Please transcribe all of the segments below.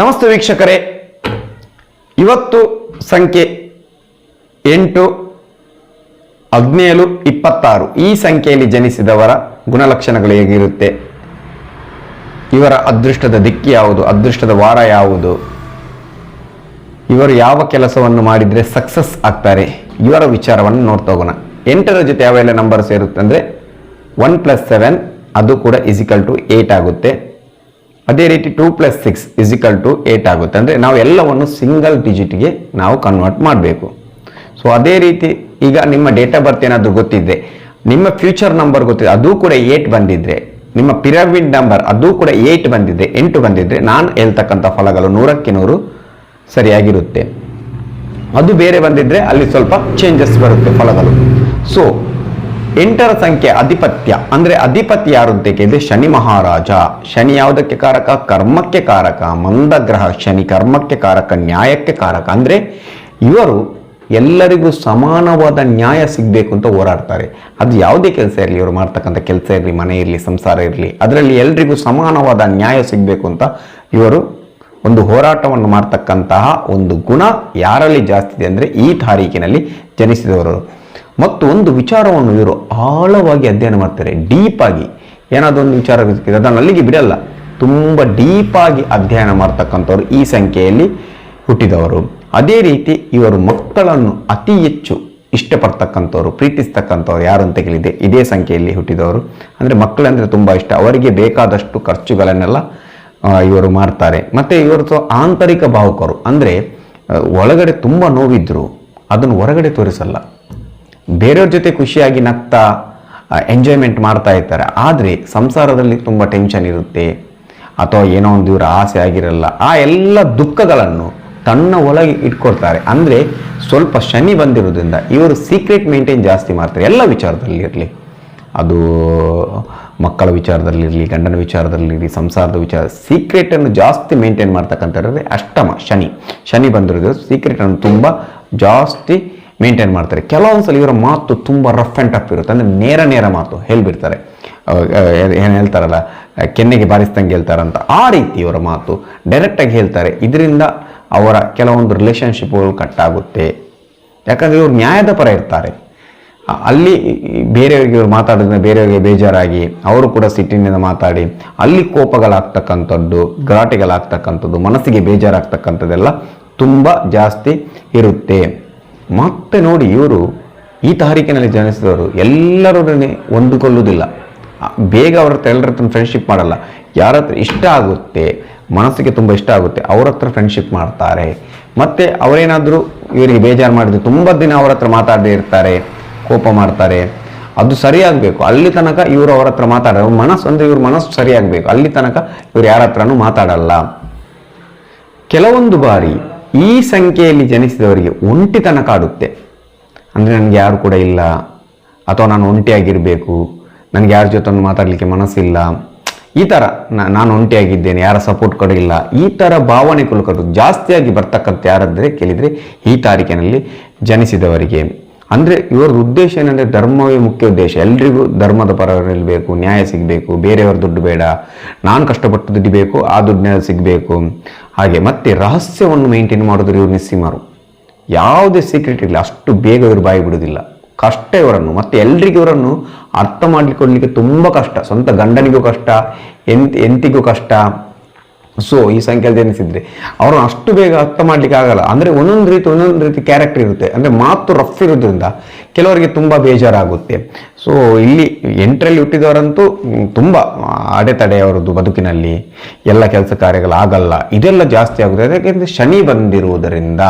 ನಮಸ್ತೆ ವೀಕ್ಷಕರೇ. ಇವತ್ತು ಸಂಖ್ಯೆ ಎಂಟು, ಹದಿನೇಳು, ಇಪ್ಪತ್ತಾರು. ಈ ಸಂಖ್ಯೆಯಲ್ಲಿ ಜನಿಸಿದವರ ಗುಣಲಕ್ಷಣಗಳು ಹೇಗಿರುತ್ತೆ? ಇವರ ಅದೃಷ್ಟದ ದಿಕ್ಕಿ ಯಾವುದು? ಅದೃಷ್ಟದ ವಾರ ಯಾವುದು? ಇವರು ಯಾವ ಕೆಲಸವನ್ನು ಮಾಡಿದರೆ ಸಕ್ಸಸ್ ಆಗ್ತಾರೆ? ಇವರ ವಿಚಾರವನ್ನು ನೋಡ್ತಾ ಹೋಗೋಣ. ಎಂಟರ ಜೊತೆ ಯಾವೆಲ್ಲ ನಂಬರ್ ಸೇರುತ್ತೆ ಅಂದರೆ ಒನ್ ಪ್ಲಸ್ ಸೆವೆನ್ ಅದು ಕೂಡ ಇಸಿಕಲ್ ಟು ಏಟ್ ಆಗುತ್ತೆ. ಅದೇ ರೀತಿ two plus six is equal to eight ಆಗುತ್ತೆ. ಅಂದರೆ ನಾವು ಎಲ್ಲವನ್ನು ಸಿಂಗಲ್ ಡಿಜಿಟ್ಗೆ ನಾವು ಕನ್ವರ್ಟ್ ಮಾಡಬೇಕು. ಸೊ ಅದೇ ರೀತಿ ಈಗ ನಿಮ್ಮ ಡೇಟ್ ಆಫ್ ಬರ್ತ್ ಏನಾದರೂ ಗೊತ್ತಿದ್ದರೆ ನಿಮ್ಮ ಫ್ಯೂಚರ್ ನಂಬರ್ ಗೊತ್ತಿದೆ ಅದು ಕೂಡ ಏಟ್ ಬಂದಿದ್ರೆ, ನಿಮ್ಮ ಪಿರಮಿಡ್ ನಂಬರ್ ಅದು ಕೂಡ ಏಟ್ ಬಂದಿದೆ ಎಂಟು ಬಂದಿದ್ರೆ, ನಾನು ಹೇಳ್ತಕ್ಕಂಥ ಫಲಗಳು ನೂರಕ್ಕೆ ನೂರು ಸರಿಯಾಗಿರುತ್ತೆ. ಅದು ಬೇರೆ ಬಂದಿದ್ದರೆ ಅಲ್ಲಿ ಸ್ವಲ್ಪ ಚೇಂಜಸ್ ಬರುತ್ತೆ ಫಲಗಳು. ಸೊ ಎಂಟರ ಸಂಖ್ಯೆ ಅಧಿಪತ್ಯ. ಅಂದ್ರೆ ಅಧಿಪತಿ ಯಾರು ಕೇಳಿದ್ರೆ ಶನಿ ಮಹಾರಾಜ. ಶನಿ ಯಾವುದಕ್ಕೆ ಕಾರಕ? ಕರ್ಮಕ್ಕೆ ಕಾರಕ. ಮಂದಗ್ರಹ ಶನಿ ಕರ್ಮಕ್ಕೆ ಕಾರಕ, ನ್ಯಾಯಕ್ಕೆ ಕಾರಕ. ಅಂದ್ರೆ ಇವರು ಎಲ್ಲರಿಗೂ ಸಮಾನವಾದ ನ್ಯಾಯ ಸಿಗಬೇಕು ಅಂತ ಹೋರಾಡ್ತಾರೆ. ಅದು ಯಾವುದೇ ಕೆಲಸ ಇರಲಿ, ಇವರು ಮಾಡ್ತಕ್ಕಂಥ ಕೆಲಸ ಇರಲಿ, ಮನೆ ಇರಲಿ, ಸಂಸಾರ ಇರಲಿ, ಅದರಲ್ಲಿ ಎಲ್ರಿಗೂ ಸಮಾನವಾದ ನ್ಯಾಯ ಸಿಗಬೇಕು ಅಂತ ಇವರು ಒಂದು ಹೋರಾಟವನ್ನು ಮಾಡ್ತಕ್ಕಂತಹ ಒಂದು ಗುಣ ಯಾರಲ್ಲಿ ಜಾಸ್ತಿ ಇದೆ ಅಂದರೆ ಈ ತಾರೀಕಿನಲ್ಲಿ ಜನಿಸಿದವರು. ಮತ್ತು ಒಂದು ವಿಚಾರವನ್ನು ಇವರು ಆಳವಾಗಿ ಅಧ್ಯಯನ ಮಾಡ್ತಾರೆ. ಡೀಪ್ ಆಗಿ. ಏನಾದರೂ ಒಂದು ವಿಚಾರ ಅದನ್ನು ಅಲ್ಲಿಗೆ ಬಿಡಲ್ಲ. ತುಂಬ ಡೀಪಾಗಿ ಅಧ್ಯಯನ ಮಾಡ್ತಕ್ಕಂಥವ್ರು ಈ ಸಂಖ್ಯೆಯಲ್ಲಿ ಹುಟ್ಟಿದವರು. ಅದೇ ರೀತಿ ಇವರು ಮಕ್ಕಳನ್ನು ಅತಿ ಹೆಚ್ಚು ಇಷ್ಟಪಡ್ತಕ್ಕಂಥವ್ರು, ಪ್ರೀತಿಸ್ತಕ್ಕಂಥವ್ರು ಯಾರು ಅಂತ ಕೇಳಿದೆ ಇದೇ ಸಂಖ್ಯೆಯಲ್ಲಿ ಹುಟ್ಟಿದವರು. ಅಂದರೆ ಮಕ್ಕಳಂದರೆ ತುಂಬ ಇಷ್ಟ. ಅವರಿಗೆ ಬೇಕಾದಷ್ಟು ಖರ್ಚುಗಳನ್ನೆಲ್ಲ ಇವರು ಮಾಡ್ತಾರೆ. ಮತ್ತು ಇವರು ಆಂತರಿಕ ಭಾವುಕರು. ಅಂದರೆ ಒಳಗಡೆ ತುಂಬ ನೋವಿದ್ರು. ಅದನ್ನು ಹೊರಗಡೆ ತೋರಿಸಲ್ಲ. ಬೇರೆಯವ್ರ ಜೊತೆ ಖುಷಿಯಾಗಿ ನಗ್ತಾ ಎಂಜಾಯ್ಮೆಂಟ್ ಮಾಡ್ತಾ ಇರ್ತಾರೆ. ಆದರೆ ಸಂಸಾರದಲ್ಲಿ ತುಂಬ ಟೆನ್ಷನ್ ಇರುತ್ತೆ. ಅಥವಾ ಏನೋ ಒಂದು ಇವರ ಆಸೆ ಆಗಿರಲ್ಲ. ಆ ಎಲ್ಲ ದುಃಖಗಳನ್ನು ತನ್ನ ಒಳಗೆ ಇಟ್ಕೊಳ್ತಾರೆ. ಅಂದರೆ ಸ್ವಲ್ಪ ಶನಿ ಬಂದಿರೋದ್ರಿಂದ ಇವರು ಸೀಕ್ರೆಟ್ ಮೇಂಟೈನ್ ಜಾಸ್ತಿ ಮಾಡ್ತಾರೆ. ಎಲ್ಲ ವಿಚಾರದಲ್ಲಿ ಇರಲಿ. ಅದು ಮಕ್ಕಳ ವಿಚಾರದಲ್ಲಿರಲಿ ಗಂಡನ ವಿಚಾರದಲ್ಲಿರಲಿ ಸಂಸಾರದ ವಿಚಾರ. ಸೀಕ್ರೆಟನ್ನು ಜಾಸ್ತಿ ಮೇಂಟೈನ್ ಮಾಡ್ತಕ್ಕಂಥದ್ರಲ್ಲಿ ಅಷ್ಟಮ, ಶನಿ. ಶನಿ ಬಂದಿರೋದು ಸೀಕ್ರೆಟನ್ನು ತುಂಬ ಜಾಸ್ತಿ ಮೇಂಟೈನ್ ಮಾಡ್ತಾರೆ. ಕೆಲವೊಂದು ಸಲ ಇವರ ಮಾತು ತುಂಬ ರಫ್ ಆ್ಯಂಡ್ ಟಫ್ ಇರುತ್ತೆ. ಅಂದರೆ ನೇರ ನೇರ ಮಾತು, ಹೇಳ್ಬಿಡ್ತಾರೆ. ಏನು ಹೇಳ್ತಾರಲ್ಲ ಕೆನ್ನೆಗೆ ಬಾರಿಸ್ದಂಗೆ ಹೇಳ್ತಾರಂತ ಆ ರೀತಿ ಇವರ ಮಾತು ಡೈರೆಕ್ಟಾಗಿ ಹೇಳ್ತಾರೆ. ಇದರಿಂದ ಅವರ ಕೆಲವೊಂದು ರಿಲೇಷನ್ಶಿಪ್ಗಳು ಕಟ್ಟಾಗುತ್ತೆ ಯಾಕಂದರೆ ಇವರು ನ್ಯಾಯದ ಪರ ಇರ್ತಾರೆ. ಅಲ್ಲಿ ಬೇರೆಯವರಿಗೆ ಇವರು ಮಾತಾಡೋದ್ರಿಂದ ಬೇರೆಯವರಿಗೆ ಬೇಜಾರಾಗಿ, ಅವರು ಕೂಡ ಸಿಟ್ಟಿನಿಂದ ಮಾತಾಡಿ, ಅಲ್ಲಿ ಕೋಪಗಳಾಗ್ತಕ್ಕಂಥದ್ದು, ಗಲಾಟೆಗಳಾಗ್ತಕ್ಕಂಥದ್ದು, ಮನಸ್ಸಿಗೆ ಬೇಜಾರಾಗ್ತಕ್ಕಂಥದ್ದೆಲ್ಲ ತುಂಬ ಜಾಸ್ತಿ ಇರುತ್ತೆ. ಮತ್ತೆ ನೋಡಿ ಇವರು ಈ ತಾರೀಕಿನಲ್ಲಿ ಜನಿಸಿದವರು ಎಲ್ಲರೊಡನೆ ಹೊಂದಿಕೊಳ್ಳುವುದಿಲ್ಲ. ಬೇಗ ಅವ್ರ ಹತ್ರ ಎಲ್ಲರ ಹತ್ರ ಫ್ರೆಂಡ್ಶಿಪ್ ಮಾಡಲ್ಲ. ಯಾರ ಹತ್ರ ಇಷ್ಟ ಆಗುತ್ತೆ, ಮನಸ್ಸಿಗೆ ತುಂಬ ಇಷ್ಟ ಆಗುತ್ತೆ, ಅವ್ರ ಹತ್ರ ಫ್ರೆಂಡ್ಶಿಪ್ ಮಾಡ್ತಾರೆ. ಮತ್ತೆ ಅವರೇನಾದರೂ ಇವರಿಗೆ ಬೇಜಾರು ಮಾಡಿದ್ರೆ ತುಂಬ ದಿನ ಅವ್ರ ಹತ್ರ ಮಾತಾಡದೇ ಇರ್ತಾರೆ, ಕೋಪ ಮಾಡ್ತಾರೆ. ಅದು ಸರಿಯಾಗಬೇಕು. ಅಲ್ಲಿ ತನಕ ಇವರು ಅವ್ರ ಹತ್ರ ಮಾತಾಡ ಮನಸ್ಸು ಅಂದರೆ ಇವ್ರ ಮನಸ್ಸು ಸರಿಯಾಗಬೇಕು. ಅಲ್ಲಿ ತನಕ ಇವ್ರು ಯಾರ ಹತ್ರನೂ ಮಾತಾಡಲ್ಲ. ಕೆಲವೊಂದು ಬಾರಿ ಈ ಸಂಖ್ಯೆಯಲ್ಲಿ ಜನಿಸಿದವರಿಗೆ ಒಂಟಿತನ ಕಾಡುತ್ತೆ. ಅಂದರೆ ನನಗೆ ಯಾರು ಕೂಡ ಇಲ್ಲ. ಅಥವಾ ನಾನು ಒಂಟಿಯಾಗಿರಬೇಕು. ನನಗೆ ಯಾರ ಜೊತೆ ಮಾತಾಡಲಿಕ್ಕೆ ಮನಸ್ಸಿಲ್ಲ. ಈ ಥರ ನಾನು ಒಂಟಿಯಾಗಿದ್ದೇನೆ, ಯಾರ ಸಪೋರ್ಟ್ ಕೊಡಲಿಲ್ಲ ಈ ಥರ ಭಾವನೆ ಕುಲಕರು ಜಾಸ್ತಿಯಾಗಿ ಬರ್ತಕ್ಕಂಥ ಯಾರಾದರೆ ಕೇಳಿದರೆ ಈ ತಾರೀಕಿನಲ್ಲಿ ಜನಿಸಿದವರಿಗೆ. ಅಂದರೆ ಇವರ ಉದ್ದೇಶ ಏನಂದರೆ ಧರ್ಮವೇ ಮುಖ್ಯ ಉದ್ದೇಶ. ಎಲ್ರಿಗೂ ಧರ್ಮದ ಪರ ನ್ಯಾಯ ಸಿಗಬೇಕು, ಬೇರೆಯವ್ರ ದುಡ್ಡು ಬೇಡ, ನಾನು ಕಷ್ಟಪಟ್ಟು ದುಡಿಬೇಕು ಆ ದುಡ್ಡಿನ ಸಿಗಬೇಕು. ಹಾಗೆ ಮತ್ತೆ ರಹಸ್ಯವನ್ನು ಮೇಂಟೈನ್ ಮಾಡೋದ್ರೆ ಇವರು ನಿಸ್ಸೀಮರು ಯಾವುದೇ ಸೀಕ್ರೆಟ್ ಇರಲಿ, ಅಷ್ಟು ಬೇಗ ಇವರು ಬಾಯಿ ಬಿಡುವುದಿಲ್ಲ ಕಷ್ಟ ಇವರನ್ನು, ಮತ್ತೆ ಎಲ್ರಿಗೂ ಇವರನ್ನು ಅರ್ಥ ಮಾಡ್ಲಿಕ್ಕೆ ತುಂಬ ಕಷ್ಟ. ಸ್ವಂತ ಗಂಡನಿಗೂ ಕಷ್ಟ ಎಂತ ಎಂತಿಗೂ ಕಷ್ಟ. ಸೊ ಈ ಸಂಖ್ಯೆಯಲ್ಲಿ ಜನಿಸಿದ್ರೆ. ಅವರು ಅಷ್ಟು ಬೇಗ ಅರ್ಥ ಮಾಡ್ಲಿಕ್ಕೆ ಆಗಲ್ಲ. ಅಂದ್ರೆ ಒಂದೊಂದು ರೀತಿ ಒಂದೊಂದು ರೀತಿ ಕ್ಯಾರೆಕ್ಟರ್ ಇರುತ್ತೆ. ಅಂದ್ರೆ ಮಾತು ರಫ್ ಇರೋದ್ರಿಂದ ಕೆಲವರಿಗೆ ತುಂಬಾ ಬೇಜಾರಾಗುತ್ತೆ. ಸೊ ಇಲ್ಲಿ ಎಂಟ್ರಲ್ಲಿ ಹುಟ್ಟಿದವರಂತೂ ತುಂಬಾ ಅಡೆತಡೆ ಅವರದ್ದು ಬದುಕಿನಲ್ಲಿ. ಎಲ್ಲ ಕೆಲಸ ಕಾರ್ಯಗಳು ಆಗಲ್ಲ. ಇದೆಲ್ಲ ಜಾಸ್ತಿ ಆಗುತ್ತೆ. ಯಾಕೆಂದರೆ ಶನಿ ಬಂದಿರುವುದರಿಂದ.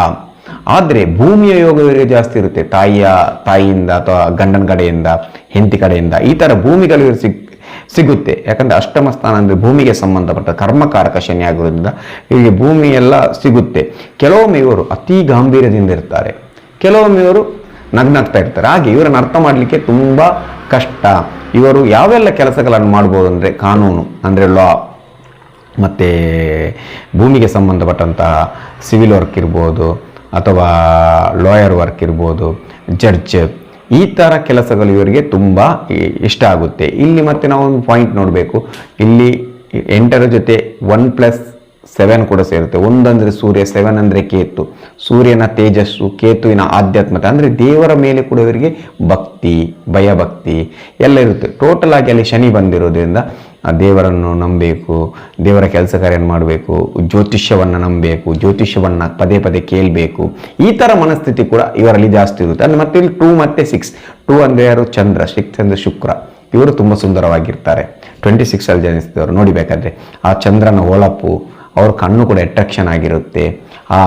ಆದರೆ ಭೂಮಿಯ ಯೋಗ ಜಾಸ್ತಿ ಇರುತ್ತೆ. ತಾಯಿಯ, ತಾಯಿಯಿಂದ ಅಥವಾ ಗಂಡನ ಕಡೆಯಿಂದ, ಹೆಂಡತಿ ಕಡೆಯಿಂದ. ಈ ಥರ ಭೂಮಿಗಳು ಸಿಕ್ ಸಿಗುತ್ತೆ. ಯಾಕಂದರೆ ಅಷ್ಟಮ ಸ್ಥಾನ ಅಂದರೆ ಭೂಮಿಗೆ ಸಂಬಂಧಪಟ್ಟ ಕರ್ಮಕಾರಕ ಶನಿ ಆಗಿರೋದ್ರಿಂದ ಇಲ್ಲಿ ಭೂಮಿ ಎಲ್ಲ ಸಿಗುತ್ತೆ. ಕೆಲವೊಮ್ಮೆ ಇವರು ಅತಿ ಗಾಂಭೀರ್ಯದಿಂದ ಇರ್ತಾರೆ. ಕೆಲವೊಮ್ಮೆ ಇವರು ನಗ್ನಾಗ್ತಾ ಇರ್ತಾರೆ. ಹಾಗೆ ಇವರನ್ನು ಅರ್ಥ ಮಾಡಲಿಕ್ಕೆ ತುಂಬ ಕಷ್ಟ. ಇವರು ಯಾವೆಲ್ಲ ಕೆಲಸಗಳನ್ನು ಮಾಡ್ಬೋದು ಅಂದರೆ ಕಾನೂನು, ಅಂದರೆ ಲಾ ಮತ್ತು ಭೂಮಿಗೆ ಸಂಬಂಧಪಟ್ಟಂತಹ ಸಿವಿಲ್ ವರ್ಕ್ ಇರ್ಬೋದು, ಅಥವಾ ಲಾಯರ್ ವರ್ಕ್ ಇರ್ಬೋದು ಜಡ್ಜ್ ಈ ಥರ ಕೆಲಸಗಳು ಇವರಿಗೆ ತುಂಬ ಇಷ್ಟ ಆಗುತ್ತೆ. ಇಲ್ಲಿ ಮತ್ತೆ ನಾವು ಒಂದು ಪಾಯಿಂಟ್ ನೋಡಬೇಕು. ಇಲ್ಲಿ ಎಂಟರ ಜೊತೆ ಒನ್ ಪ್ಲಸ್ ಸೆವೆನ್ ಕೂಡ ಸೇರುತ್ತೆ. ಒಂದಂದ್ರೆ ಸೂರ್ಯ ಸೆವೆನ್ ಅಂದ್ರೆ ಕೇತು. ಸೂರ್ಯನ ತೇಜಸ್ಸು, ಕೇತುವಿನ ಆಧ್ಯಾತ್ಮತೆ, ಅಂದ್ರೆ ದೇವರ ಮೇಲೆ ಕೂಡ ಇವರಿಗೆ ಭಕ್ತಿ, ಭಯಭಕ್ತಿ ಎಲ್ಲ ಇರುತ್ತೆ. ಟೋಟಲ್ ಆಗಿ ಅಲ್ಲಿ ಶನಿ ಬಂದಿರೋದ್ರಿಂದ ದೇವರನ್ನು ನಂಬಬೇಕು, ದೇವರ ಕೆಲಸ ಕಾರ್ಯ ಮಾಡಬೇಕು, ಜ್ಯೋತಿಷ್ಯವನ್ನು ನಂಬಬೇಕು, ಜ್ಯೋತಿಷ್ಯವನ್ನು ಪದೇ ಪದೇ ಕೇಳಬೇಕು. ಈ ಥರ ಮನಸ್ಥಿತಿ ಕೂಡ ಇವರಲ್ಲಿ ಜಾಸ್ತಿ ಇರುತ್ತೆ. ಅಂದರೆ ಮತ್ತೆ ಇಲ್ಲಿ ಟೂ ಮತ್ತೆ ಸಿಕ್ಸ್ ಟೂ ಅಂದರೆ ಯಾರು? ಚಂದ್ರ. ಸಿಕ್ಸ್ ಅಂದರೆ ಶುಕ್ರ. ಇವರು ತುಂಬ ಸುಂದರವಾಗಿರ್ತಾರೆ. ಟ್ವೆಂಟಿ ಸಿಕ್ಸಲ್ಲಿ ಜನಿಸಿದವರು. ನೋಡಿಬೇಕಾದ್ರೆ ಆ ಚಂದ್ರನ ಹೊಳಪು ಅವ್ರ ಕಣ್ಣು ಕೂಡ ಅಟ್ರಾಕ್ಷನ್ ಆಗಿರುತ್ತೆ. ಆ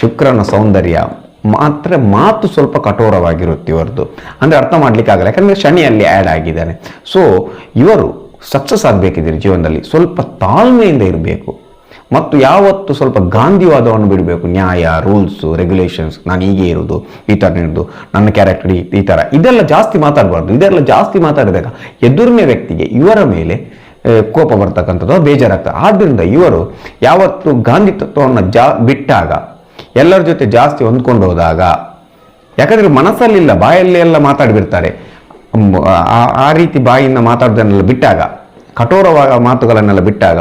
ಶುಕ್ರನ ಸೌಂದರ್ಯ ಮಾತ್ರ ಮಾತು ಸ್ವಲ್ಪ ಕಠೋರವಾಗಿರುತ್ತೆ ಇವರದ್ದು. ಅಂದರೆ ಅರ್ಥ ಮಾಡ್ಲಿಕ್ಕೆ ಆಗಲ್ಲ. ಯಾಕಂದರೆ ಶನಿಯಲ್ಲಿ ಆ್ಯಡ್ ಆಗಿದ್ದಾನೆ. ಸೊ ಇವರು ಸಕ್ಸಸ್ ಆಗಬೇಕಿದ್ದೀರಿ ಜೀವನದಲ್ಲಿ ಸ್ವಲ್ಪ ತಾಳ್ಮೆಯಿಂದ ಇರಬೇಕು. ಮತ್ತು ಯಾವತ್ತು ಸ್ವಲ್ಪ ಗಾಂಧಿವಾದವನ್ನು ಬಿಡಬೇಕು. ನ್ಯಾಯ ರೂಲ್ಸು ರೆಗ್ಯುಲೇಷನ್ಸ್ ನಾನು ಹೀಗೆ ಇರೋದು ಈ ಥರ ಇರೋದು ನನ್ನ ಕ್ಯಾರೆಕ್ಟರ್ ಈ ಥರ. ಇದೆಲ್ಲ ಜಾಸ್ತಿ ಮಾತಾಡಬಾರ್ದು. ಇದೆಲ್ಲ ಜಾಸ್ತಿ ಮಾತಾಡಿದಾಗ ಎದುರನೇ ವ್ಯಕ್ತಿಗೆ ಇವರ ಮೇಲೆ ಕೋಪ ಬರ್ತಕ್ಕಂಥದ್ದು, ಬೇಜಾರಾಗ್ತದೆ. ಆದ್ದರಿಂದ ಇವರು ಯಾವತ್ತು ಗಾಂಧಿ ತತ್ವವನ್ನು ಜಾ, ಬಿಟ್ಟಾಗ, ಎಲ್ಲರ ಜೊತೆ ಜಾಸ್ತಿ ಹೊಂದ್ಕೊಂಡು ಹೋದಾಗ, ಯಾಕಂದರೆ ಮನಸ್ಸಲ್ಲಿಲ್ಲ, ಬಾಯಲ್ಲಿ ಎಲ್ಲ ಮಾತಾಡಿಬಿಡ್ತಾರೆ. ಆ ರೀತಿ ಬಾಯಿಂದ ಮಾತಾಡೋದನ್ನೆಲ್ಲ ಬಿಟ್ಟಾಗ, ಕಠೋರವಾದ ಮಾತುಗಳನ್ನೆಲ್ಲ ಬಿಟ್ಟಾಗ,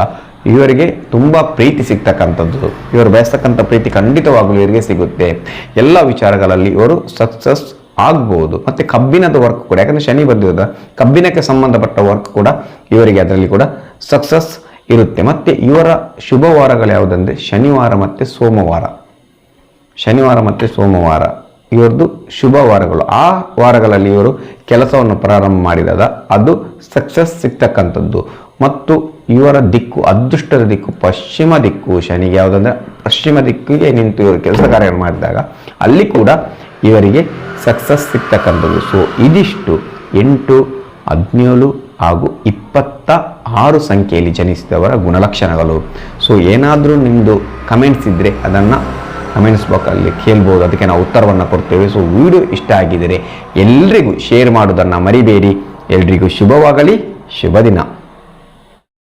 ಇವರಿಗೆ ತುಂಬ ಪ್ರೀತಿ ಸಿಗ್ತಕ್ಕಂಥದ್ದು. ಇವರು ಬಯಸ್ತಕ್ಕಂಥ ಪ್ರೀತಿ ಖಂಡಿತವಾಗಲೂ ಇವರಿಗೆ ಸಿಗುತ್ತೆ. ಎಲ್ಲ ವಿಚಾರಗಳಲ್ಲಿ ಇವರು ಸಕ್ಸಸ್ ಆಗ್ಬೋದು. ಮತ್ತೆ ಕಬ್ಬಿಣದ ವರ್ಕ್ ಕೂಡ, ಯಾಕಂದ್ರೆ ಶನಿ ಬಂದಿರೋದ ಕಬ್ಬಿಣಕ್ಕೆ ಸಂಬಂಧಪಟ್ಟ ವರ್ಕ್ ಕೂಡ ಇವರಿಗೆ ಅದರಲ್ಲಿ ಕೂಡ ಸಕ್ಸಸ್ ಇರುತ್ತೆ. ಮತ್ತೆ ಇವರ ಶುಭ ವಾರಗಳು ಯಾವುದಂದರೆ, ಶನಿವಾರ ಮತ್ತೆ ಸೋಮವಾರ. ಶನಿವಾರ ಮತ್ತು ಸೋಮವಾರ. ಇವರದ್ದು ಶುಭ ವಾರಗಳು. ಆ ವಾರಗಳಲ್ಲಿ ಇವರು ಕೆಲಸವನ್ನು ಪ್ರಾರಂಭ ಮಾಡಿದಾಗ ಅದು ಸಕ್ಸಸ್ ಸಿಗ್ತಕ್ಕಂಥದ್ದು. ಮತ್ತು ಇವರ ದಿಕ್ಕು, ಅದೃಷ್ಟದ ದಿಕ್ಕು, ಪಶ್ಚಿಮ ದಿಕ್ಕು ಶನಿಗೆ. ಯಾವುದಂದ್ರೆ, ಪಶ್ಚಿಮ ದಿಕ್ಕಿಗೆ ನಿಂತು ಇವರು ಕೆಲಸ ಕಾರ್ಯ ಮಾಡಿದಾಗ, ಅಲ್ಲಿ ಕೂಡ ಇವರಿಗೆ ಸಕ್ಸಸ್ ಸಿಗ್ತಕ್ಕಂಥದ್ದು. ಸೊ ಇದಿಷ್ಟು ಎಂಟು, ಹದಿನೇಳು ಹಾಗೂ ಇಪ್ಪತ್ತ ಆರು ಸಂಖ್ಯೆಯಲ್ಲಿ ಜನಿಸಿದವರ ಗುಣಲಕ್ಷಣಗಳು. ಸೊ ಏನಾದರೂ ನಿಮ್ಮದು ಕಮೆಂಟ್ಸ್ ಇದ್ದರೆ ಅದನ್ನು ಕಮೆಂಟ್ಸ್ ಬಾಕಲ್ಲಿ ಕೇಳ್ಬೋದು. ಅದಕ್ಕೆ ನಾವು ಉತ್ತರವನ್ನು ಕೊಡ್ತೇವೆ. ಸೊ ವಿಡಿಯೋ ಇಷ್ಟ ಆಗಿದ್ದರೆ ಎಲ್ರಿಗೂ ಶೇರ್ ಮಾಡೋದನ್ನು ಮರಿಬೇಡಿ. ಎಲ್ರಿಗೂ ಶುಭವಾಗಲಿ. ಶುಭ ದಿನ